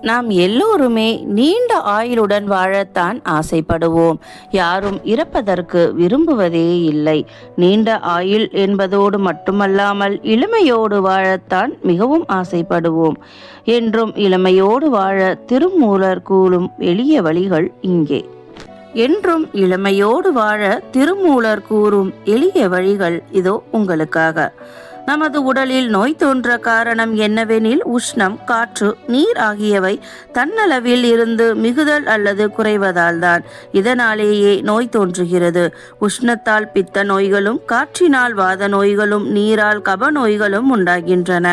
நாம் எல்லோருமே நீண்ட ஆயுளுடன் வாழத்தான் ஆசைப்படுவோம். யாரும் இறப்பதற்கு விரும்புவதே இல்லை. நீண்ட ஆயுள் என்பதோடு மட்டுமல்லாமல் இளமையோடு வாழத்தான் மிகவும் ஆசைப்படுவோம். என்றும் இளமையோடு வாழ திருமூலர் கூறும் எளிய வழிகள் இங்கே. என்றும் இளமையோடு வாழ திருமூலர் கூறும் எளிய வழிகள் இதோ உங்களுக்காக. நமது உடலில் நோய் தோன்ற காரணம் என்னவெனில் உஷ்ணம் காற்று நீர் ஆகியவை தன்னளவில் இருந்து மிகுதல் அல்லது குறைவதால் தான். இதனாலேயே நோய் தோன்றுகிறது. உஷ்ணத்தால் பித்த நோய்களும் காற்றினால் வாத நோய்களும் நீரால் கப நோய்களும் உண்டாகின்றன.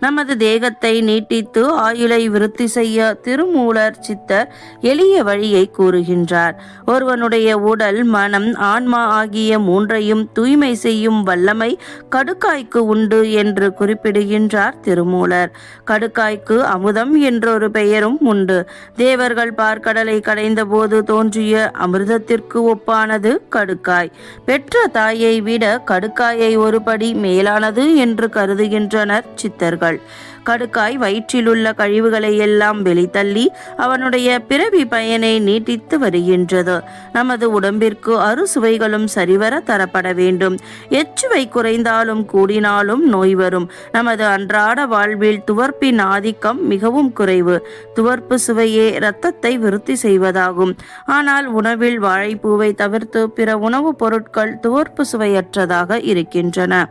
நமது தேகத்தை நீட்டித்து ஆயுளை விருத்தி செய்ய திருமூலர் சித்தர் எளிய வழியை கூறுகின்றார். ஒருவனுடைய உடல் மனம் ஆன்மா ஆகிய மூன்றையும் தூய்மை செய்யும் வல்லமை கடுக்காய்க்கு உண்டு என்று குறிப்பிடுகின்றார் திருமூலர். கடுக்காய்க்கு அமுதம் என்றொரு பெயரும் உண்டு. தேவர்கள் பார்க்கடலை கடைந்தபோது தோன்றிய அமிர்தத்திற்கு ஒப்பானது கடுக்காய். பெற்ற தாயை விட கடுக்காயை ஒருபடி மேலானது என்று கருதுகின்றனர் சித்தர்கள். கடுக்காய் வயிற்றிலுள்ள கழிவுகளை எல்லாம் வெளித்தள்ளி அவனுடைய பிறவி பயனை நீட்டித்து வருகின்றது. நமது உடம்பிற்கு அறுசுவைகளும் சரிவர தரப்பட வேண்டும். எச்சுவை குறைந்தாலும் கூடினாலும் நோய் வரும். நமது அன்றாட வாழ்வில் துவர்ப்பின் ஆதிக்கம் மிகவும் குறைவு. துவர்ப்பு சுவையே இரத்தத்தை விருத்தி செய்வதாகும். ஆனால் உணவில் வாழைப்பூவை தவிர்த்து பிற உணவுப் பொருட்கள் துவர்ப்பு சுவையற்றதாக இருக்கின்றன.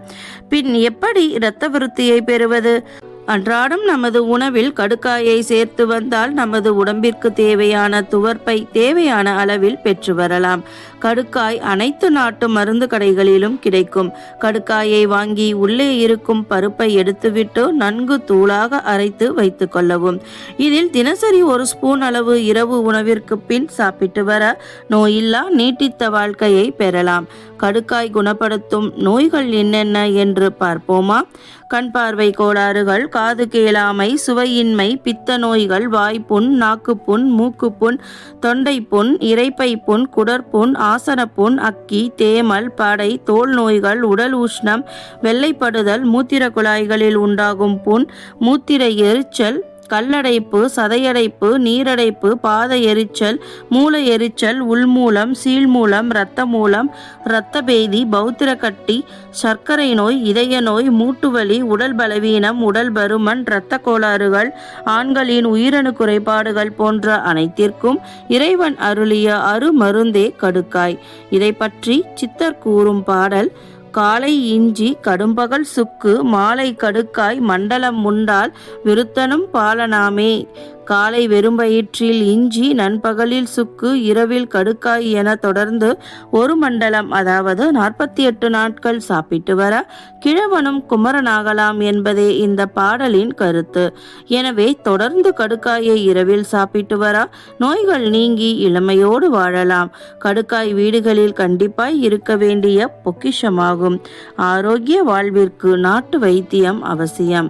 பின் எப்படி இரத்த விருத்தியை பெறுவது? அன்றாடம் நமது உணவில் கடுக்காயை சேர்த்து வந்தால் நமது உடம்பிற்கு தேவையான துவர்ப்பை தேவையான அளவில் பெற்று வரலாம். கடுக்காய் அனைத்து நாட்டு மருந்து கடைகளிலும் கிடைக்கும். கடுக்காயை வாங்கி உள்ளே இருக்கும் பருப்பை எடுத்துவிட்டு நன்கு தூளாக அரைத்து வைத்துக் கொள்ளவும். இதில் தினசரி ஒரு ஸ்பூன் அளவு இரவு உணவிற்கு பின் சாப்பிட்டு வர நோயில்லா நீட்டித்த வாழ்க்கையை பெறலாம். கடுக்காய் குணப்படுத்தும் நோய்கள் என்னென்ன என்று பார்ப்போமா? கண் பார்வை கோளாறுகள் காது கேளாமை சுவையின்மை பித்த நோய்கள் வாய்ப்புண் நாக்குப்புண் மூக்குப்புண் தொண்டைப்புண் இரைப்பை புண் குடற்புண் ஆசனப்புண் அக்கி தேமல் படை தோல் நோய்கள் உடல் உஷ்ணம் வெள்ளைப்படுதல் மூத்திர குழாய்களில் உண்டாகும் புண் மூத்திர எரிச்சல் கல்லடைப்பு சதையடைப்பு நீரடைப்பு பாத எரிச்சல் மூல எரிச்சல் உள்மூலம் சீழ்மூலம் இரத்த மூலம் இரத்த பேதி பௌத்திரக்கட்டி சர்க்கரை நோய் இதய நோய் மூட்டுவலி உடல் பலவீனம் உடல் பருமன் இரத்த கோளாறுகள் ஆண்களின் உயிரணு குறைபாடுகள் போன்ற அனைத்திற்கும் இறைவன் அருளிய அருமருந்தே கடுக்காய். இதை பற்றி சித்தர் கூறும் பாடல் காலை இஞ்சி கடும்பகல் சுக்கு மாலை கடுக்காய் மண்டலம் முண்டால் விருத்தனும் பாலனாமே. காலை வெறும் வயிற்றில் இஞ்சி நண்பகலில் சுக்கு இரவில் கடுக்காய் என தொடர்ந்து ஒரு மண்டலம் அதாவது நாற்பத்தி எட்டு நாட்கள் சாப்பிட்டு வர கிழவனும் குமரனாகலாம் என்பதே இந்த பாடலின் கருத்து. எனவே தொடர்ந்து கடுக்காயை இரவில் சாப்பிட்டு வர நோய்கள் நீங்கி இளமையோடு வாழலாம். கடுக்காய் வீடுகளில் கண்டிப்பாய் இருக்க வேண்டிய பொக்கிஷமாகும். ஆரோக்கிய வாழ்விற்கு நாட்டு வைத்தியம் அவசியம்.